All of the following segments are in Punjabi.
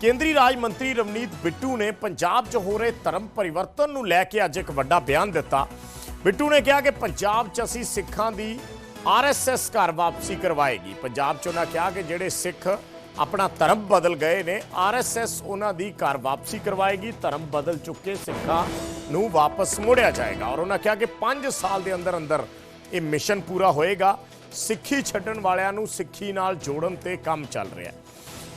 ਕੇਂਦਰੀ ਰਾਜ ਮੰਤਰੀ ਰਵਨੀਤ ਬਿੱਟੂ ਨੇ ਪੰਜਾਬ 'ਚ ਹੋ ਰਹੇ ਧਰਮ ਪਰਿਵਰਤਨ ਨੂੰ ਲੈ ਕੇ ਅੱਜ ਇੱਕ ਵੱਡਾ ਬਿਆਨ ਦਿੱਤਾ। ਬਿੱਟੂ ਨੇ ਕਿਹਾ ਕਿ ਪੰਜਾਬ 'ਚ ਅਸੀਂ ਸਿੱਖਾਂ ਦੀ ਆਰਐਸਐਸ ਘਰ ਵਾਪਸੀ ਕਰਵਾਏਗੀ। ਪੰਜਾਬ 'ਚ ਉਹਨਾਂ ਕਿਹਾ ਕਿ ਜਿਹੜੇ ਸਿੱਖ ਆਪਣਾ ਧਰਮ ਬਦਲ ਗਏ ਨੇ ਆਰਐਸਐਸ ਉਹਨਾਂ ਦੀ ਘਰ ਵਾਪਸੀ ਕਰਵਾਏਗੀ, ਧਰਮ ਬਦਲ ਚੁੱਕੇ ਸਿੱਖਾਂ ਨੂੰ ਵਾਪਸ ਮੋੜਿਆ ਜਾਏਗਾ। ਔਰ ਉਹਨਾਂ ਕਿਹਾ ਕਿ 5 ਸਾਲ ਦੇ ਅੰਦਰ ਅੰਦਰ ਇਹ ਮਿਸ਼ਨ ਪੂਰਾ ਹੋਏਗਾ। ਸਿੱਖੀ ਛੱਡਣ ਵਾਲਿਆਂ ਨੂੰ ਸਿੱਖੀ ਨਾਲ ਜੋੜਨ ਤੇ ਕੰਮ ਚੱਲ ਰਿਹਾ ਹੈ।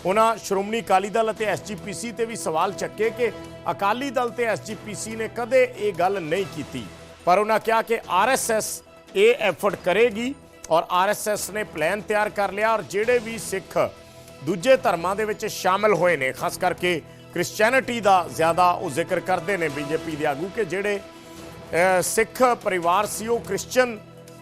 ਉਹਨਾਂ ਸ਼੍ਰੋਮਣੀ ਅਕਾਲੀ ਦਲ ਅਤੇ ਐਸਜੀਪੀਸੀ ਤੇ ਵੀ ਸਵਾਲ ਚੱਕੇ ਕਿ ਅਕਾਲੀ ਦਲ ਤੇ ਐਸਜੀਪੀਸੀ ਨੇ ਕਦੇ ਇਹ ਗੱਲ ਨਹੀਂ ਕੀਤੀ। ਪਰ ਉਹਨਾਂ ਕਿਹਾ ਕਿ ਆਰਐਸਐਸ ਇਹ ਐਫਰਟ ਕਰੇਗੀ ਔਰ ਆਰਐਸਐਸ ਨੇ ਪਲਾਨ ਤਿਆਰ ਕਰ ਲਿਆ ਔਰ ਜਿਹੜੇ ਵੀ ਸਿੱਖ ਦੂਜੇ ਧਰਮਾਂ ਦੇ ਵਿੱਚ ਸ਼ਾਮਲ ਹੋਏ ਨੇ, ਖਾਸ ਕਰਕੇ ਕ੍ਰਿਸਚੀਅਨਿਟੀ ਦਾ ਜ਼ਿਆਦਾ ਉਹ ਜ਼ਿਕਰ ਕਰਦੇ ਨੇ ਬੀਜੇਪੀ ਦੇ ਆਗੂ ਕਿ ਜਿਹੜੇ ਸਿੱਖ ਪਰਿਵਾਰ ਸੀ, ਉਹ ਕ੍ਰਿਸਚੀਅਨ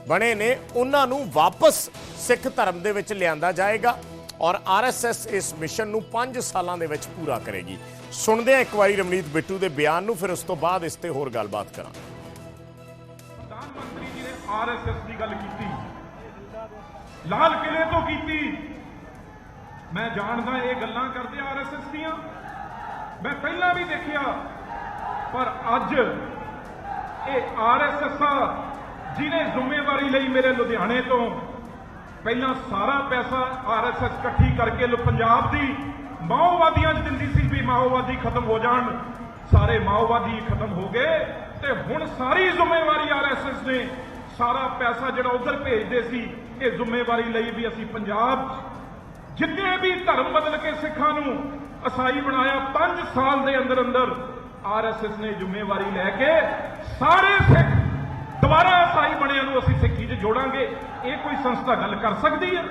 ਬਣੇ ਨੇ ਉਹਨਾਂ ਨੂੰ ਵਾਪਸ ਸਿੱਖ ਧਰਮ ਦੇ ਵਿੱਚ ਲਿਆਂਦਾ ਜਾਏਗਾ। ਔਰ ਆਰਐਸਐਸ ਇਸ ਮਿਸ਼ਨ ਨੂੰ 5 ਸਾਲਾਂ ਦੇ ਵਿੱਚ ਪੂਰਾ ਕਰੇਗੀ। ਸੁਣਦੇ ਹਾਂ ਇੱਕ ਵਾਰੀ ਰਮਨੀਤ ਬਿੱਟੂ ਦੇ ਬਿਆਨ ਨੂੰ, ਫਿਰ ਉਸ ਤੋਂ ਬਾਅਦ ਇਸ ਤੇ ਹੋਰ ਗੱਲਬਾਤ ਕਰਾਂ ਪ੍ਰਧਾਨ ਮੰਤਰੀ ਜੀ ਨੇ ਆਰਐਸਐਸ ਦੀ ਗੱਲ ਕੀਤੀ। ਲਾਲ ਕਿਲੇ ਤੋਂ ਕੀਤੀ। ਮੈਂ ਜਾਣਦਾ ਇਹ ਗੱਲਾਂ ਕਰਦੇ ਆਰਐਸਐਸ ਦੀਆਂ। ਮੈਂ ਪਹਿਲਾਂ ਵੀ ਦੇਖਿਆ, ਪਰ ਅੱਜ ਇਹ ਆਰਐਸਐਸ ਆ, ਜਿਹਨੇ ਜ਼ਿੰਮੇਵਾਰੀ ਲਈ ਮੇਰੇ ਲੁਧਿਆਣੇ ਤੋਂ ਪਹਿਲਾਂ ਸਾਰਾ ਪੈਸਾ ਆਰਐਸਐਸ ਇਕੱਠੀ ਕਰਕੇ ਲੋ ਪੰਜਾਬ ਦੀ ਮਾਓਵਾਦੀਆਂ 'ਚ ਦਿੰਦੀ ਸੀ ਵੀ ਮਾਓਵਾਦੀ ਖਤਮ ਹੋ ਜਾਣ। ਸਾਰੇ ਮਾਓਵਾਦੀ ਖਤਮ ਹੋ ਗਏ ਤੇ ਹੁਣ ਸਾਰੀ ਜ਼ਿੰਮੇਵਾਰੀ ਆਰਐਸਐਸ ਨੇ ਸਾਰਾ ਪੈਸਾ ਜਿਹੜਾ ਉਧਰ ਭੇਜਦੇ ਸੀ, ਇਹ ਜ਼ਿੰਮੇਵਾਰੀ ਲਈ ਵੀ ਅਸੀਂ ਪੰਜਾਬ 'ਚ ਜਿੰਨੇ ਵੀ ਧਰਮ ਬਦਲ ਕੇ ਸਿੱਖਾਂ ਨੂੰ ਅਸਾਈ ਬਣਾਇਆ 5 ਸਾਲ ਦੇ ਅੰਦਰ ਅੰਦਰ ਆਰਐਸਐਸ ਨੇ ਜ਼ਿੰਮੇਵਾਰੀ ਲੈ ਕੇ ਸਾਰੇ ਸਿੱਖ ਦੁਬਾਰਾ ਅਸਾਈ ਬਣਿਆਂ ਨੂੰ ਅਸੀਂ ਸਿੱਖੀ 'ਚ ਜੋੜਾਂਗੇ। ਇਹ ਕੋਈ ਸੰਸਥਾ ਗੱਲ ਕਰ ਸਕਦੀ ਹੈ?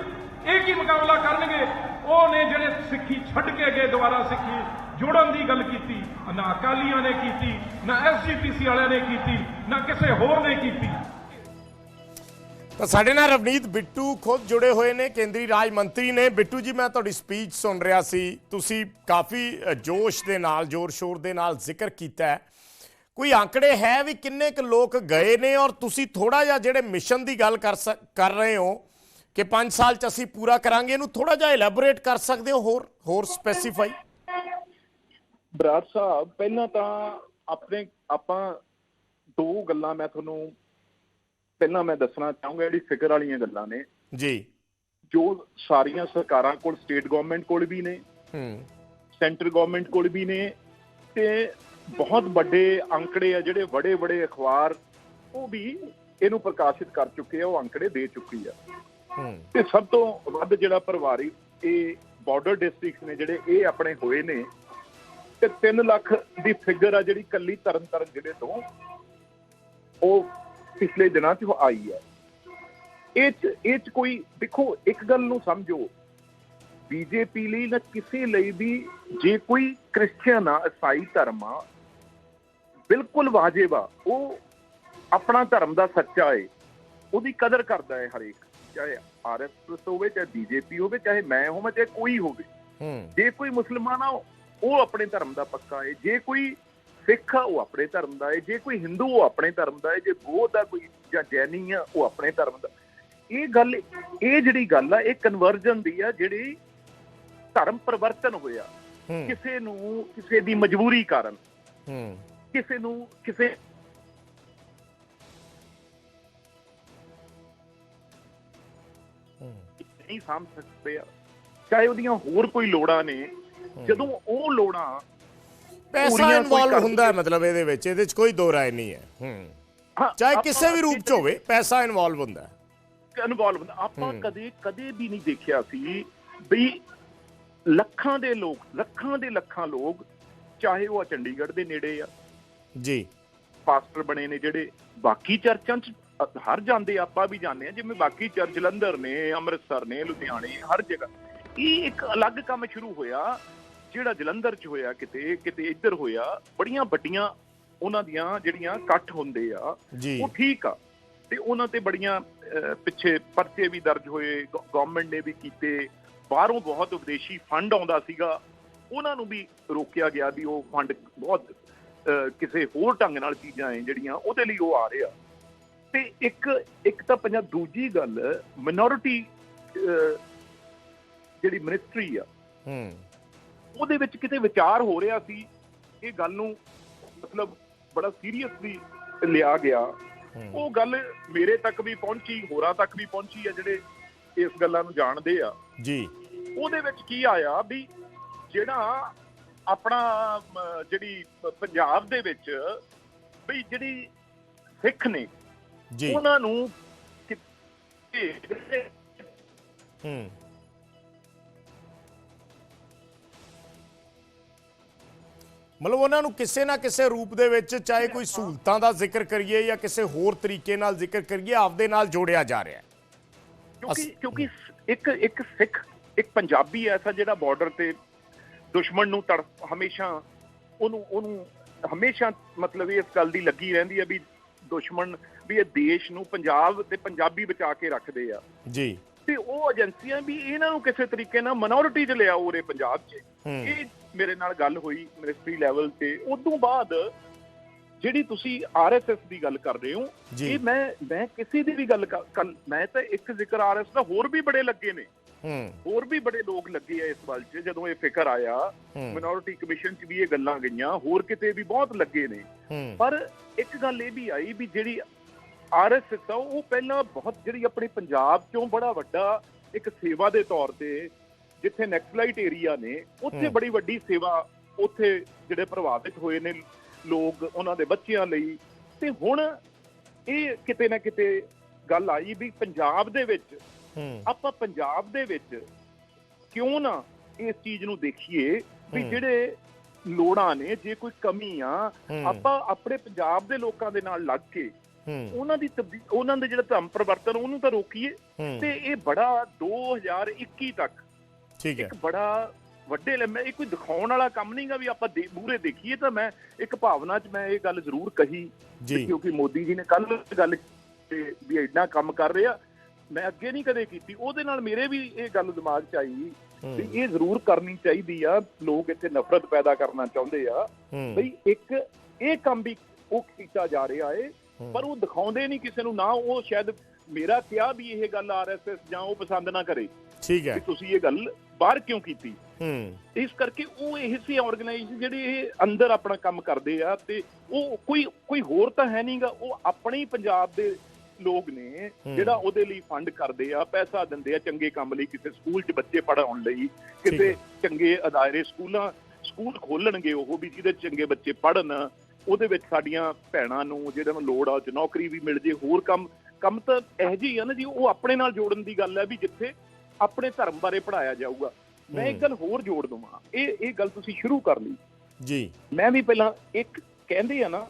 ਇਹ ਕੀ ਮੁਕਾਬਲਾ ਕਰਨਗੇ? ਉਹ ਨੇ ਜਿਹੜੇ ਸਿੱਖੀ ਛੱਡ ਕੇ ਗਏ ਦੁਬਾਰਾ ਸਿੱਖੀ ਜੋੜਨ ਦੀ ਗੱਲ ਕੀਤੀ, ਨਾ ਅਕਾਲੀਆਂ ਨੇ ਕੀਤੀ, ਨਾ ਐਸਜੀਪੀਸੀ ਵਾਲਿਆਂ ਨੇ ਕੀਤੀ, ਨਾ ਕਿਸੇ ਹੋਰ ਨੇ ਕੀਤੀ। ਤਾਂ ਸਾਡੇ ਨਾਲ ਰਵਨੀਤ ਬਿੱਟੂ ਖੁਦ ਜੁੜੇ ਹੋਏ ਨੇ, ਕੇਂਦਰੀ ਰਾਜ ਮੰਤਰੀ ਨੇ। ਬਿੱਟੂ ਜੀ, ਮੈਂ ਤੁਹਾਡੀ ਸਪੀਚ ਸੁਣ ਰਿਹਾ ਸੀ। ਤੁਸੀਂ ਕਾਫੀ ਜੋਸ਼ ਦੇ ਨਾਲ ਜ਼ੋਰ ਸ਼ੋਰ ਦੇ ਨਾਲ ਜ਼ਿਕਰ ਕੀਤਾ ਹੈ। ਕੋਈ ਆંકੜੇ ਹੈ ਵੀ ਕਿੰਨੇ ਕੁ ਲੋਕ ਗਏ ਨੇ ਔਰ ਤੁਸੀਂ ਥੋੜਾ ਜਿਹਾ ਜਿਹੜੇ ਮਿਸ਼ਨ ਦੀ ਗੱਲ ਕਰ ਕਰ ਰਹੇ ਹੋ ਕਿ 5 ਸਾਲ ਚ ਅਸੀਂ ਪੂਰਾ ਕਰਾਂਗੇ ਇਹਨੂੰ ਥੋੜਾ ਜਿਹਾ ਇਲੈਬੋਰੇਟ ਕਰ ਸਕਦੇ ਹੋ ਹੋਰ ਹੋਰ ਸਪੈਸੀਫਾਈ ਬਰਾੜ ਸਾਹਿਬ ਪਹਿਲਾਂ ਤਾਂ ਆਪਣੇ ਆਪਾਂ ਦੋ ਗੱਲਾਂ ਮੈਂ ਤੁਹਾਨੂੰ ਪਹਿਲਾਂ ਮੈਂ ਦੱਸਣਾ ਚਾਹੂੰਗਾ ਜਿਹੜੀ ਫਿਕਰ ਵਾਲੀਆਂ ਗੱਲਾਂ ਨੇ। ਜੀ। ਜੋ ਸਾਰੀਆਂ ਸਰਕਾਰਾਂ ਕੋਲ ਸਟੇਟ ਗਵਰਨਮੈਂਟ ਕੋਲ ਵੀ ਨੇ। ਹੂੰ। ਸੈਂਟਰ ਗਵਰਨਮੈਂਟ ਕੋਲ ਵੀ ਨੇ ਤੇ ਬਹੁਤ ਵੱਡੇ ਅੰਕੜੇ ਆ ਜਿਹੜੇ ਬੜੇ ਬੜੇ ਅਖਬਾਰ ਉਹ ਵੀ ਇਹਨੂੰ ਪ੍ਰਕਾਸ਼ਿਤ ਕਰ ਚੁੱਕੇ ਆ ਉਹ ਅੰਕੜੇ ਦੇ ਚੁੱਕੀ ਆ। ਤੇ ਸਭ ਤੋਂ ਵੱਧ ਜਿਹੜਾ ਪਰਿਵਾਰੀ ਇਹ ਬਾਰਡਰ ਡਿਸਟ੍ਰਿਕਟਸ ਨੇ ਜਿਹੜੇ ਇਹ ਆਪਣੇ ਹੋਏ ਨੇ। ਤੇ 3 ਲੱਖ ਦੀ ਫਿਗਰ ਆ ਜਿਹੜੀ ਕੱਲੀ ਤਰਨ ਤਾਰਨ ਜਿਹੜੇ ਤੋਂ ਉਹ ਪਿਛਲੇ ਦਿਨਾਂ 'ਚ ਆਈ ਹੈ ਇਹ ਇਹ ਕੋਈ ਦੇਖੋ ਇੱਕ ਗੱਲ ਨੂੰ ਸਮਝੋ ਬੀਜੇਪੀ ਲਈ ਨਾ ਕਿਸੇ ਲਈ ਵੀ ਜੇ ਕੋਈ ਕ੍ਰਿਸਚੀਅਨ ਆ ਈਸਾਈ ਧਰਮ ਆ ਬਿਲਕੁਲ ਵਾਜਿਬ ਆ ਉਹ ਆਪਣਾ ਧਰਮ ਦਾ ਸੱਚਾ ਏ ਉਹਦੀ ਕਦਰ ਕਰਦਾ ਹੈ ਹਰੇਕ ਚਾਹੇ ਆਰਐਸਐਸ ਹੋਵੇ ਚਾਹੇ ਬੀਜੇਪੀ ਹੋਵੇ ਚਾਹੇ ਮੈਂ ਹੋਵਾਂ ਚਾਹੇ ਕੋਈ ਹੋਵੇ। ਜੇ ਕੋਈ ਮੁਸਲਮਾਨ ਆ ਉਹ ਆਪਣੇ ਧਰਮ ਦਾ ਪੱਕਾ ਹੈ ਜੇ ਕੋਈ ਸਿੱਖ ਆ ਉਹ ਆਪਣੇ ਧਰਮ ਦਾ ਹੈ ਜੇ ਕੋਈ ਹਿੰਦੂ ਉਹ ਆਪਣੇ ਧਰਮ ਦਾ ਹੈ ਜੇ ਬੋਧ ਆ ਕੋਈ ਜਾਂ ਜੈਨੀ ਆ ਉਹ ਆਪਣੇ ਧਰਮ ਦਾ। ਇਹ ਗੱਲ ਇਹ ਜਿਹੜੀ ਗੱਲ ਆ ਇਹ ਕਨਵਰਜਨ ਦੀ ਆ ਜਿਹੜੀ ਧਰਮ ਪਰਿਵਰਤਨ ਹੋਇਆ। ਕਿਸੇ ਨੂੰ ਕਿਸੇ ਦੀ ਮਜਬੂਰੀ ਕਾਰਨ। ਹੂੰ। ਕਿਸੇ ਨੂੰ ਕਿਸੇ ਨਹੀਂ ਸਾਂਭ ਸਕਦੇ ਆ। ਚਾਹੇ ਉਹਦੀਆਂ ਹੋਰ ਕੋਈ ਲੋੜਾਂ ਨੇ ਜਦੋਂ ਉਹ ਲੋੜਾਂ ਪੈਸਾ ਇਨਵੋਲਵ ਹੁੰਦਾ ਹੈ ਮਤਲਬ ਇਹਦੇ ਵਿੱਚ ਇਹਦੇ ਵਿੱਚ ਕੋਈ ਦੋ ਰਾਏ ਨਹੀਂ ਹੈ। ਹੂੰ। ਚਾਹੇ ਆਪਾਂ ਕਿਸੇ ਵੀ ਰੂਪ ਚ ਹੋਵੇ ਪੈਸਾ ਇਨਵੋਲਵ ਹੁੰਦਾ ਹੈ। ਇਨਵੋਲਵ ਆਪਾਂ ਹੂੰ। ਕਦੇ ਕਦੇ ਵੀ ਨਹੀਂ ਦੇਖਿਆ ਸੀ ਵੀ ਲੱਖਾਂ ਦੇ ਲੋਕ ਲੱਖਾਂ ਦੇ ਲੱਖਾਂ ਲੋਕ ਚਾਹੇ ਉਹ ਚੰਡੀਗੜ੍ਹ ਦੇ ਨੇੜੇ ਆ ਜੀ। ਪਾਸਟਰ ਬਣੇ ਨੇ ਜਿਹੜੇ ਬਾਕੀ ਚਰਚਾਂ 'ਚ ਹਰ ਜਾਂਦੇ ਆਪਾਂ ਵੀ ਜਾਂਦੇ ਆ ਜਿਵੇਂ ਬਾਕੀ ਚਰਚ ਜਲੰਧਰ ਨੇ ਅੰਮ੍ਰਿਤਸਰ ਨੇ ਲੁਧਿਆਣੇ ਹਰ ਜਗ੍ਹਾ। ਇਹ ਇੱਕ ਅਲੱਗ ਕੰਮ ਸ਼ੁਰੂ ਹੋਇਆ ਜਿਹੜਾ ਜਲੰਧਰ 'ਚ ਹੋਇਆ ਕਿਤੇ ਕਿਤੇ ਇੱਧਰ ਹੋਇਆ ਬੜੀਆਂ ਵੱਡੀਆਂ ਉਹਨਾਂ ਦੀਆਂ ਜਿਹੜੀਆਂ ਇਕੱਠ ਹੁੰਦੇ ਆ ਉਹ ਠੀਕ ਆ। ਤੇ ਉਹਨਾਂ ਤੇ ਬੜੀਆਂ ਪਿੱਛੇ ਪਰਚੇ ਵੀ ਦਰਜ ਹੋਏ ਗਵਰਨਮੈਂਟ ਨੇ ਵੀ ਕੀਤੇ ਬਾਹਰੋਂ ਬਹੁਤ ਵਿਦੇਸ਼ੀ ਫੰਡ ਆਉਂਦਾ ਸੀਗਾ। ਉਹਨਾਂ ਨੂੰ ਵੀ ਰੋਕਿਆ ਗਿਆ ਵੀ ਉਹ ਫੰਡ ਬਹੁਤ ਕਿਸੇ ਹੋਰ ਢੰਗ ਨਾਲ ਚੀਜ਼ਾਂ ਐ ਜਿਹੜੀਆਂ ਉਹਦੇ ਲਈ ਉਹ ਆ ਰਹੇ ਆ। ਤੇ ਇੱਕ ਇੱਕ ਤਾਂ ਪੰਜਾਬ ਦੂਜੀ ਗੱਲ ਮਿਨੋਰਿਟੀ ਜਿਹੜੀ ਮਿਨਿਸਟਰੀ ਆ ਹੂੰ। ਉਹਦੇ ਵਿੱਚ ਕਿਤੇ ਵਿਚਾਰ ਹੋ ਰਿਹਾ ਸੀ ਇਹ ਗੱਲ ਨੂੰ ਮਤਲਬ ਬੜਾ ਸੀਰੀਅਸਲੀ ਲਿਆ ਗਿਆ। ਉਹ ਗੱਲ ਮੇਰੇ ਤੱਕ ਵੀ ਪਹੁੰਚੀ ਹੋਰਾਂ ਤੱਕ ਵੀ ਪਹੁੰਚੀ ਆ ਜਿਹੜੇ ਇਸ ਗੱਲਾਂ ਨੂੰ ਜਾਣਦੇ ਆ। ਜੀ। ਉਹਦੇ ਵਿੱਚ ਕੀ ਆਇਆ ਵੀ ਜਿਹੜਾ ਆਪਣਾ ਜਿਹੜੀ ਪੰਜਾਬ ਦੇ ਵਿੱਚ ਵੀ ਜਿਹੜੀ ਸਿੱਖ ਨੇ ਜੀ। ਉਹਨਾਂ ਨੂੰ ਹੂੰ। ਮਤਲਬ ਉਹਨਾਂ ਨੂੰ ਕਿਸੇ ਨਾ ਕਿਸੇ ਰੂਪ ਦੇ ਵਿੱਚ ਚਾਹੇ ਕੋਈ ਸਹੂਲਤਾਂ ਦਾ ਜ਼ਿਕਰ ਕਰੀਏ ਜਾਂ ਕਿਸੇ ਹੋਰ ਤਰੀਕੇ ਨਾਲ ਜ਼ਿਕਰ ਕਰੀਏ ਆਪਦੇ ਨਾਲ ਜੋੜਿਆ ਜਾ ਰਿਹਾ ਹੈ। ਕਿਉਂਕਿ ਕਿਉਂਕਿ ਇੱਕ ਇੱਕ ਸਿੱਖ ਇੱਕ ਪੰਜਾਬੀ ਐਸਾ ਜਿਹੜਾ ਬਾਰਡਰ ਤੇ ਦੁਸ਼ਮਣ ਨੂੰ ਤੜ ਹਮੇਸ਼ਾ ਉਹਨੂੰ ਉਹਨੂੰ ਹਮੇਸ਼ਾ ਮਤਲਬ ਇਸ ਗੱਲ ਦੀ ਲੱਗੀ ਰਹਿੰਦੀ ਹੈ ਵੀ ਦੁਸ਼ਮਣ ਵੀ ਇਹ ਦੇਸ਼ ਨੂੰ ਪੰਜਾਬ ਤੇ ਪੰਜਾਬੀ ਬਚਾ ਕੇ ਰੱਖਦੇ ਆ। ਜੀ। ਤੇ ਉਹ ਏਜੰਸੀਆਂ ਵੀ ਇਹਨਾਂ ਨੂੰ ਕਿਸੇ ਤਰੀਕੇ ਨਾਲ ਮਿਨੋਰਿਟੀ 'ਚ ਲਿਆਓ ਉਰੇ ਪੰਜਾਬ 'ਚ। ਇਹ ਮੇਰੇ ਨਾਲ ਗੱਲ ਹੋਈ ਮਿਨਿਸਟਰੀ ਲੈਵਲ ਤੇ। ਉਸ ਤੋਂ ਬਾਅਦ ਜਿਹੜੀ ਤੁਸੀਂ ਆਰਐਸਐਸ ਦੀ ਗੱਲ ਕਰ ਰਹੇ ਹੋ। ਇਹ ਮੈਂ ਮੈਂ ਕਿਸੇ ਦੀ ਵੀ ਗੱਲ ਮੈਂ ਤਾਂ ਇੱਕ ਜ਼ਿਕਰ ਆਰਐਸ ਦਾ ਹੋਰ ਵੀ ਬੜੇ ਲੱਗੇ ਨੇ। ਹੋਰ ਵੀ ਬੜੇ ਲੋਕ ਲੱਗੇ ਆ ਇਸ ਵੱਲ 'ਚ ਜਦੋਂ ਇਹ ਫਿਕਰ ਆਇਆ। ਮਿਨੋਰਿਟੀ ਕਮਿਸ਼ਨ 'ਚ ਵੀ ਇਹ ਗੱਲਾਂ ਗਈਆਂ ਹੋਰ ਕਿਤੇ ਵੀ ਬਹੁਤ ਲੱਗੇ ਨੇ ਪਰ ਇੱਕ ਗੱਲ ਇਹ ਵੀ ਆਈ ਵੀ ਜਿਹੜੀ ਆਰਐਸਐਸ ਆ ਉਹ ਪਹਿਲਾਂ ਬਹੁਤ ਜਿਹੜੀ ਆਪਣੇ ਪੰਜਾਬ ਚੋਂ ਬੜਾ ਵੱਡਾ ਇੱਕ ਸੇਵਾ ਦੇ ਤੌਰ ਤੇ ਜਿੱਥੇ ਨੈਕਸਲਾਈਟ ਏਰੀਆ ਨੇ ਉੱਥੇ। ਬੜੀ ਵੱਡੀ ਸੇਵਾ ਉੱਥੇ ਜਿਹੜੇ ਪ੍ਰਭਾਵਿਤ ਹੋਏ ਨੇ ਲੋਕ ਉਹਨਾਂ ਦੇ ਬੱਚਿਆਂ ਲਈ ਤੇ ਹੁਣ ਇਹ ਕਿਤੇ ਨਾ ਕਿਤੇ ਗੱਲ ਆਈ ਵੀ ਪੰਜਾਬ ਦੇ ਵਿੱਚ ਆਪਾਂ ਪੰਜਾਬ ਦੇ ਵਿੱਚ ਕਿਉਂ ਨਾ ਇਸ ਚੀਜ਼ ਨੂੰ ਦੇਖੀਏ ਵੀ। ਜਿਹੜੇ ਲੋੜਾਂ ਨੇ ਜੇ ਕੋਈ ਕਮੀ ਆ। ਆਪਾਂ ਆਪਣੇ ਪੰਜਾਬ ਦੇ ਲੋਕਾਂ ਦੇ ਨਾਲ ਲੱਗ ਕੇ ਉਹਨਾਂ ਦੀ ਉਹਨਾਂ ਦੇ ਜਿਹੜਾ ਧਰਮ ਪਰਿਵਰਤਨ ਉਹਨੂੰ ਤਾਂ ਰੋਕੀਏ। ਤੇ ਇਹ ਬੜਾ 2021 ਤੱਕ ਠੀਕ ਹੈ। ਇੱਕ ਬੜਾ ਵੱਡੇ ਲੰਮੇ ਇਹ ਕੋਈ ਦਿਖਾਉਣ ਵਾਲਾ ਕੰਮ ਨਹੀਂਗਾ ਵੀ ਆਪਾਂ ਮੂਹਰੇ ਦੇਖੀਏ ਤਾਂ ਮੈਂ ਇੱਕ ਭਾਵਨਾ 'ਚ ਮੈਂ ਇਹ ਗੱਲ ਜ਼ਰੂਰ ਕਹੀ ਕਿਉਂਕਿ ਮੋਦੀ ਜੀ ਨੇ ਕੱਲ ਗੱਲ ਕੀਤੀ ਵੀ ਇੰਨਾ ਕੰਮ ਕਰ ਰਿਹਾ ਮੈਂ ਅੱਗੇ ਨਹੀਂ ਕਦੇ ਕੀਤੀ। ਉਹਦੇ ਨਾਲ ਮੇਰੇ ਵੀ ਇਹ ਗੱਲ ਦਿਮਾਗ 'ਚ ਆਈ ਵੀ ਇਹ ਜ਼ਰੂਰ ਕਰਨੀ ਚਾਹੀਦੀ ਆ ਲੋਕ ਇੱਥੇ ਨਫ਼ਰਤ ਪੈਦਾ ਕਰਨਾ ਚਾਹੁੰਦੇ ਆ। ਬਈ ਇੱਕ ਇਹ ਕੰਮ ਵੀ ਉਹ ਕੀਤਾ ਜਾ ਰਿਹਾ ਏ। ਪਰ ਉਹ ਦਿਖਾਉਂਦੇ ਨਹੀਂ ਕਿਸੇ ਨੂੰ ਨਾ ਉਹ ਸ਼ਾਇਦ ਮੇਰਾ ਕਿਹਾ ਵੀ ਇਹ ਗੱਲ ਆਰਐਸਐਸ ਜਾਂ ਉਹ ਪਸੰਦ ਨਾ ਕਰੇ। ਠੀਕ ਹੈ। ਕਿ ਤੁਸੀਂ ਇਹ ਗੱਲ ਬਾਹਰ ਕਿਉਂ ਕੀਤੀ? ਹੂੰ। ਇਸ ਕਰਕੇ ਉਹ ਇਹ ਸੀ ਆਰਗੇਨਾਈਜੇਸ਼ਨ ਜਿਹੜੇ ਇਹ ਅੰਦਰ ਆਪਣਾ ਕੰਮ ਕਰਦੇ ਆ ਤੇ ਉਹ ਕੋਈ ਕੋਈ ਹੋਰ ਤਾਂ ਹੈ ਨਹੀਂਗਾ ਉਹ ਆਪਣੇ ਪੰਜਾਬ ਦੇ ਲੋਕ ਨੇ। ਜਿਹੜਾ ਉਹਦੇ ਲਈ ਫੰਡ ਕਰਦੇ ਆ ਪੈਸਾ ਦਿੰਦੇ ਆ ਚੰਗੇ ਕੰਮ ਲਈ ਕਿਸੇ ਸਕੂਲ 'ਚ ਬੱਚੇ ਪੜ੍ਹਾਉਣ ਲਈ ਕਿਸੇ। ਚੰਗੇ ਅਦਾਰੇ ਸਕੂਲਾਂ ਸਕੂਲ ਖੋਲਣਗੇ ਉਹ ਵੀ ਜਿਹਦੇ ਚੰਗੇ ਬੱਚੇ ਪੜ੍ਹਨ ਉਹਦੇ ਵਿੱਚ ਸਾਡੀਆਂ ਭੈਣਾਂ ਨੂੰ ਜਿਹਨਾਂ ਨੂੰ ਲੋੜ ਆ ਉਹ ਨੌਕਰੀ ਵੀ ਮਿਲ ਜੇ ਹੋਰ ਕੰਮ ਕੰਮ ਤਾਂ ਇਹੋ ਜਿਹੀ ਆ ਨਾ ਜੀ ਉਹ ਆਪਣੇ ਨਾਲ ਜੋੜਨ ਦੀ ਗੱਲ ਹੈ ਵੀ ਜਿੱਥੇ ਆਪਣੇ ਧਰਮ ਬਾਰੇ ਪੜਾਇਆ ਜਾਊਗਾ ਮੈਂ ਇੱਕ। ਗੱਲ ਹੋਰ ਜੋੜ ਦਵਾਂ ਇਹ ਇਹ ਗੱਲ ਤੁਸੀਂ ਸ਼ੁਰੂ ਕਰ ਲਈ ਜੀ ਮੈਂ ਵੀ ਪਹਿਲਾਂ ਇੱਕ ਕਹਿੰਦੇ ਆ ਨਾ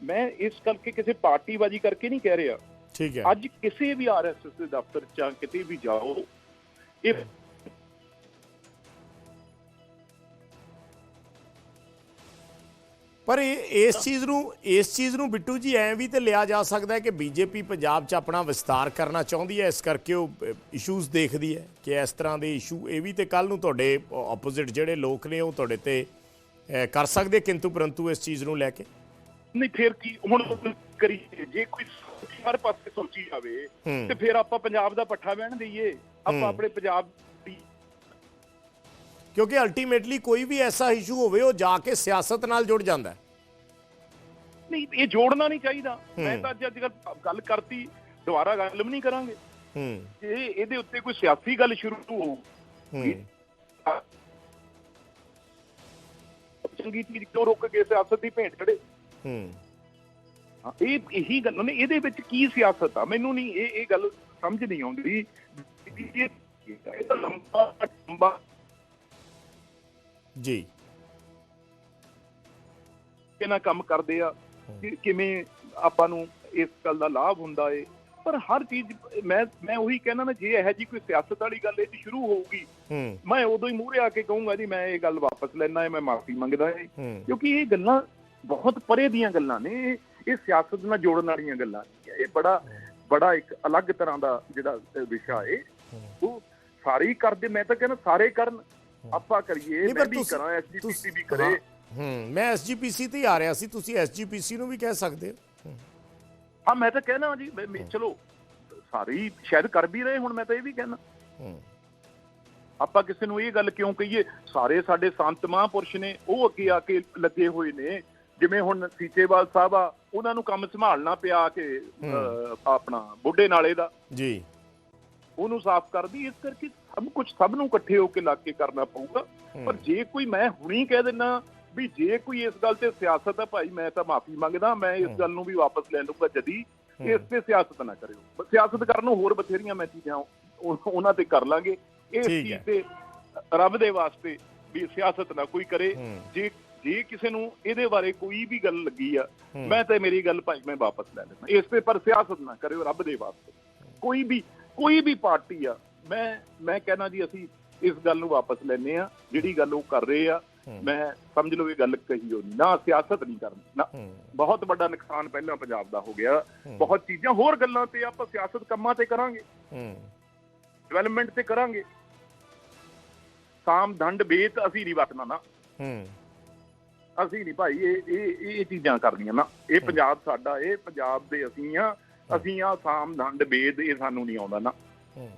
ਮੈਂ ਇਸ ਕਰਕੇ ਕਿਸੇ ਪਾਰਟੀਬਾਜੀ ਕਰਕੇ ਨਹੀਂ ਕਹਿ ਰਿਹਾ ਠੀਕ ਹੈ। ਅੱਜ ਕਿਸੇ ਵੀ ਆਰਐਸਐਸ ਦੇ ਦਫ਼ਤਰ ਚ ਕਿਤੇ ਵੀ ਜਾਓ ਇਹ ਪਰ ਇਸ ਚੀਜ਼ ਨੂੰ ਇਸ ਚੀਜ਼ ਨੂੰ ਬਿੱਟੂ ਜੀ ਐਂ ਵੀ ਤੇ ਲਿਆ ਜਾ ਸਕਦਾ ਹੈ ਕਿ ਬੀਜੇਪੀ ਪੰਜਾਬ 'ਚ ਆਪਣਾ ਵਿਸਤਾਰ ਕਰਨਾ ਚਾਹੁੰਦੀ ਹੈ ਇਸ ਕਰਕੇ ਉਹ ਇਸ਼ੂਜ਼ ਦੇਖਦੀ ਹੈ ਕਿ ਇਸ ਤਰ੍ਹਾਂ ਦੇ ਇਸ਼ੂ ਇਹ ਵੀ ਤੇ ਕੱਲ ਨੂੰ ਤੁਹਾਡੇ ਆਪੋਜ਼ਿਟ ਜਿਹੜੇ ਲੋਕ ਨੇ ਉਹ ਤੁਹਾਡੇ ਤੇ ਕਰ ਸਕਦੇ ਕਿੰਤੂ ਪਰੰਤੂ ਇਸ ਚੀਜ਼ ਨੂੰ ਲੈ ਕੇ? ਨਹੀਂ ਫਿਰ ਕੀ ਹੁਣ ਕਰੀਏ ਜੇ ਕੋਈ ਸੋਚੀ ਹਰ ਪਾਸੇ ਸੋਚੀ ਜਾਵੇ। ਤੇ ਫਿਰ ਆਪਾਂ ਪੰਜਾਬ ਦਾ ਪੱਠਾ ਬਹਿਣ ਦਈਏ। ਆਪਾਂ ਆਪਣੇ ਪੰਜਾਬ ਦੀ ਕਿਉਂਕਿ ਅਲਟੀਮੇਟਲੀ ਕੋਈ ਵੀ ਐਸਾ ਇਸ਼ੂ ਹੋਵੇ ਉਹ ਜਾ ਕੇ ਸਿਆਸਤ ਨਾਲ ਜੁੜ ਜਾਂਦਾ ਹੈ। ਨਹੀਂ ਇਹ ਜੋੜਨਾ ਨਹੀਂ ਚਾਹੀਦਾ। ਮੈਂ। ਤਾਂ ਅੱਜ ਅੱਜ ਕੱਲ੍ਹ ਗੱਲ ਕਰਤੀ ਦੁਬਾਰਾ ਗੱਲ ਵੀ ਨਹੀਂ ਕਰਾਂਗੇ। ਹੂੰ। ਇਹ ਇਹਦੇ ਉੱਤੇ ਕੋਈ ਸਿਆਸੀ ਗੱਲ ਸ਼ੁਰੂ ਹੋ। ਹੂੰ ਚੰਗੀ ਚੀਜ਼ ਕਿਉਂ ਰੁਕ ਕੇ ਸਿਆਸਤ ਦੀ ਭੇਂਟ ਚੜੇ ਹੂੰ ਹਾਂ, ਇਹ ਇਹੀ ਗੱਲ ਨੇ ਇਹਦੇ ਵਿੱਚ ਕੀ ਸਿਆਸਤ ਆ? ਮੈਨੂੰ ਨਹੀਂ ਇਹ ਇਹ ਗੱਲ ਸਮਝ ਨਹੀਂ ਆਉਂਦੀ। ਇਹ ਤਾਂ ਲੰਬਾ ਲੰਬਾ ਜੀ ਕਿਹਨਾਂ ਕੰਮ ਕਰਦੇ ਆ ਕਿਵੇਂ ਆਪਾਂ ਨੂੰ ਇਸ ਗੱਲ ਦਾ ਲਾਭ ਹੁੰਦਾ ਏ। ਪਰ ਹਰ ਚੀਜ਼ ਮੈਂ ਮੈਂ ਉਹੀ ਕਹਿਣਾ ਨਾ ਜੇ ਇਹੋ ਜੀ ਕੋਈ ਸਿਆਸਤ ਵਾਲੀ ਗੱਲ ਇਹ 'ਚ ਸ਼ੁਰੂ ਹੋਊਗੀ ਮੈਂ ਉਦੋਂ ਹੀ ਮੂਹਰੇ ਆ ਕੇ ਕਹੂੰਗਾ ਜੀ ਮੈਂ ਇਹ ਗੱਲ ਵਾਪਸ ਲੈਣਾ ਹੈ ਮੈਂ ਮਾਫੀ ਮੰਗਦਾ ਹੂੰ। ਕਿਉਂਕਿ ਇਹ ਗੱਲਾਂ ਬਹੁਤ ਪਰੇ ਦੀਆਂ ਗੱਲਾਂ ਨੇ। ਇਹ- ਸਿਆਸਤ ਨਾਲ ਜੋੜਨ ਵਾਲੀਆਂ ਗੱਲਾਂ ਨਹੀਂ ਇਹ ਬੜਾ ਬੜਾ ਇੱਕ ਅਲੱਗ ਤਰ੍ਹਾਂ ਦਾ ਜਿਹੜਾ ਵਿਸ਼ਾ ਏ। ਉਹ ਸਾਰੇ ਹੀ ਕਰਦੇ ਮੈਂ ਤਾਂ ਕਹਿੰਦਾ ਸਾਰੇ ਕਰਨ। ਆਪਾਂ ਕਰੀਏ ਮੈਂ ਵੀ ਕਰਾਂ ਐਸਜੀਪੀਸੀ ਵੀ ਕਰੇ। ਹਾਂ, ਹੂੰ ਮੈਂ ਐਸਜੀਪੀਸੀ ਤੇ ਹੀ ਆ ਰਿਹਾ ਸੀ ਤੁਸੀਂ ਐਸਜੀਪੀਸੀ ਨੂੰ ਵੀ ਕਹਿ ਸਕਦੇ ਹੋ। ਹਾਂ। ਮੈਂ ਤਾਂ ਕਹਿਣਾ ਜੀ ਚਲੋ ਸਾਰੇ ਹੀ ਸ਼ਾਇਦ ਕਰ ਵੀ ਰਹੇ ਹੁਣ ਮੈਂ ਤਾਂ ਇਹ ਵੀ ਕਹਿਣਾ। ਹੂੰ। ਆਪਾਂ ਕਿਸੇ ਨੂੰ ਇਹ ਗੱਲ ਕਿਉਂ ਕਹੀਏ ਸਾਰੇ ਸਾਡੇ ਸੰਤ ਮਹਾਂਪੁਰਸ਼ ਨੇ ਉਹ ਅੱਗੇ ਆ ਕੇ ਲੱਗੇ ਹੋਏ ਨੇ। ਜਿਵੇਂ ਹੁਣ ਸੀਚੇਵਾਲ ਸਾਹਿਬ ਆ ਉਹਨਾਂ ਨੂੰ ਕੰਮ ਸੰਭਾਲਣਾ ਪਿਆ ਕਿ ਆਪਣਾ ਬੁੱਢੇ ਨਾਲੇ ਦਾ। ਜੀ। ਉਹਨੂੰ ਸਾਫ਼ ਕਰਦੀ ਇਸ ਕਰਕੇ ਸਭ ਕੁਝ ਸਭ ਨੂੰ ਇਕੱਠੇ ਹੋ ਕੇ ਲੱਗ ਕੇ ਕਰਨਾ ਪਊਗਾ। ਪਰ ਜੇ ਕੋਈ ਮੈਂ ਹੁਣੀ ਕਹਿ ਦਿੰਨਾ ਵੀ ਜੇ ਕੋਈ ਇਸ ਗੱਲ ਤੇ ਸਿਆਸਤ ਹੈ ਭਾਈ ਮੈਂ ਤਾਂ ਮਾਫੀ ਮੰਗਦਾ ਮੈਂ ਇਸ ਗੱਲ ਨੂੰ ਵੀ ਵਾਪਸ ਲੈ ਲਊਗਾ ਜਦੀ। ਇਸ ਤੇ ਸਿਆਸਤ ਨਾ ਕਰਿਓ। ਸਿਆਸਤ ਕਰਨ ਨੂੰ ਹੋਰ ਬਥੇਰੀਆਂ ਮੈਂ ਚੀਜ਼ਾਂ ਉਹ- ਉਹਨਾਂ ਤੇ ਕਰ ਲਾਂਗੇ। ਇਸ ਚੀਜ਼। ਤੇ ਰੱਬ ਦੇ ਵਾਸਤੇ ਵੀ ਸਿਆਸਤ ਨਾ ਕੋਈ ਕਰੇ। ਜੇ ਜੇ ਕਿਸੇ ਨੂੰ ਇਹਦੇ ਬਾਰੇ ਕੋਈ ਵੀ ਗੱਲ ਲੱਗੀ ਆ। ਮੈਂ ਤੇ ਮੇਰੀ ਗੱਲ ਭਾਈ ਮੈਂ ਵਾਪਸ ਲੈ ਲੈਣਾ ਇਸ ਤੇ ਪਰ ਸਿਆਸਤ ਨਾ ਕਰਿਓ ਰੱਬ ਦੇ ਵਾਸਤੇ। ਕੋਈ ਵੀ ਕੋਈ ਵੀ ਪਾਰਟੀ ਆ ਮੈਂ ਮੈਂ ਕਹਿਣਾ ਜੀ ਅਸੀਂ ਇਸ ਗੱਲ ਨੂੰ ਵਾਪਸ ਲੈਨੇ ਆ ਜਿਹੜੀ ਗੱਲ ਉਹ ਕਰ ਰਹੇ ਆ। ਮੈਂ ਸਮਝ ਲਓ ਇਹ ਗੱਲ ਕਹੀ ਹੋਣੀ ਨਾ ਸਿਆਸਤ ਨਹੀਂ ਕਰਨੀ ਨਾ ਬਹੁਤ ਵੱਡਾ ਨੁਕਸਾਨ ਪਹਿਲਾਂ ਪੰਜਾਬ ਦਾ ਹੋ ਗਿਆ। ਬਹੁਤ ਚੀਜ਼ਾਂ ਹੋਰ ਗੱਲਾਂ ਤੇ ਆਪਾਂ ਸਿਆਸਤ ਕੰਮਾਂ ਤੇ ਕਰਾਂਗੇ। ਡਿਵੈਲਪਮੈਂਟ ਤੇ ਕਰਾਂਗੇ। ਸਾਮ ਦੰਡ ਬੇਤ ਅਸੀਂ ਨਹੀਂ ਵਟਣਾ ਨਾ। ਅਸੀਂ ਨਹੀਂ ਭਾਈ ਇਹ ਇਹ ਇਹ ਚੀਜ਼ਾਂ ਕਰਨੀਆਂ ਨਾ। ਇਹ ਪੰਜਾਬ ਸਾਡਾ ਇਹ ਪੰਜਾਬ ਦੇ ਅਸੀਂ ਆ ਅਸੀਂ ਆ ਸਾਮ ਦੰਡ ਬੇਦ ਇਹ ਸਾਨੂੰ ਨਹੀਂ ਆਉਂਦਾ ਨਾ। ਹੂੰ।